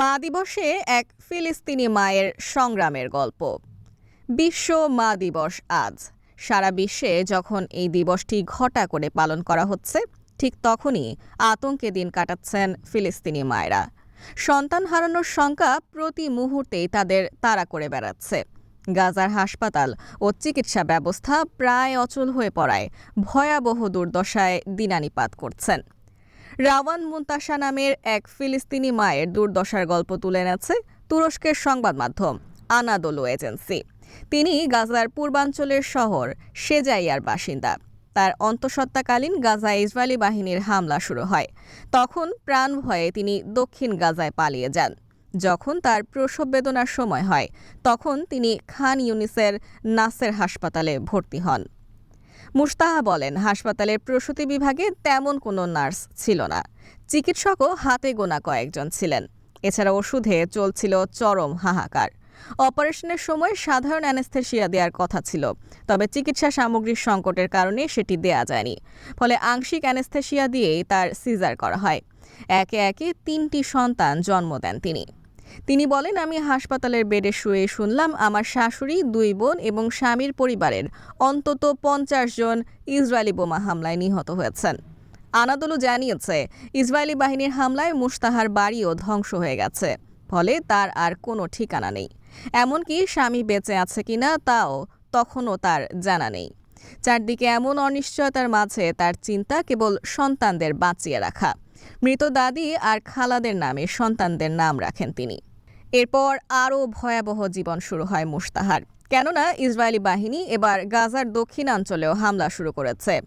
মা দিবসে এক ফিলিস্তিনি মায়ের সংগ্রামের গল্প। বিশ্ব মা দিবস আজ। সারা বিশ্বে যখন এই দিবসটি ঘটা করে পালন করা হচ্ছে, ঠিক তখনই আতঙ্কে দিন কাটাচ্ছেন ফিলিস্তিনি মায়েরা। সন্তান হারানোর শঙ্কা প্রতি মুহূর্তেই তাদের তাড়া করে বেড়াচ্ছে। গাজার হাসপাতাল ও চিকিৎসা ব্যবস্থা প্রায় অচল হয়ে পড়ায় ভয়াবহ দুর্দশায় দিনানিপাত করছেন। রাওয়ান মুন্তাসা নামের এক ফিলিস্তিনি মায়ের দুর্দশার গল্প তুলে এনেছে তুরস্কের সংবাদ মাধ্যম আনাদোলো এজেন্সি। তিনি গাজার পূর্বাঞ্চলের শহর সেজাইয়ার বাসিন্দা। তার অন্তঃসত্ত্বাকালীন গাজায় ইসরায়েলি বাহিনীর হামলা শুরু হয়। তখন প্রাণ ভয়ে তিনি দক্ষিণ গাজায় পালিয়ে যান। যখন তার প্রসব বেদনার সময় হয়, তখন তিনি খান ইউনিসের নাসের হাসপাতালে ভর্তি হন। মুস্তাহা বলেন, হাসপাতালের প্রসূতি বিভাগে তেমন কোনো নার্স ছিল না। চিকিৎসকও হাতে গোনা কয়েকজন ছিলেন। এছাড়া ওষুধে চলছিল চরম হাহাকার। অপারেশনের সময় সাধারণ অ্যানেস্থেশিয়া দেওয়ার কথা ছিল, তবে চিকিৎসা সামগ্রীর সংকটের কারণে সেটি দেয়া যায়নি। ফলে আংশিক অ্যানেস্থেশিয়া দিয়েই তার সিজার করা হয়। একে একে তিনটি সন্তান জন্ম দেন তিনি। তিনি বলেন, আমি হাসপাতালের বেডে শুয়ে শুনলাম আমার শাশুড়ি, দুই বোন এবং স্বামীর পরিবারের অন্তত পঞ্চাশ জন ইসরায়েলি বোমা হামলায় নিহত হয়েছেন। আনাদোলু জানিয়েছে, ইসরায়েলি বাহিনীর হামলায় মুস্তাহার বাড়িও ধ্বংস হয়ে গেছে, ফলে তার আর কোনো ঠিকানা নেই। এমনকি স্বামী বেঁচে আছে কিনা তাও তখনও তার জানা নেই। চারদিকে এমন অনিশ্চয়তার মাঝে তার চিন্তা কেবল সন্তানদের বাঁচিয়ে রাখা। মৃত দাদি আর খালাদের নামে সন্তানদের নাম রাখেন তিনি। এরপর আরও ভয়াবহ জীবন শুরু হয় মুস্তাহার কেননা ইসরায়েলি বাহিনী এবার গাজার দক্ষিণাঞ্চলেও হামলা শুরু করেছে।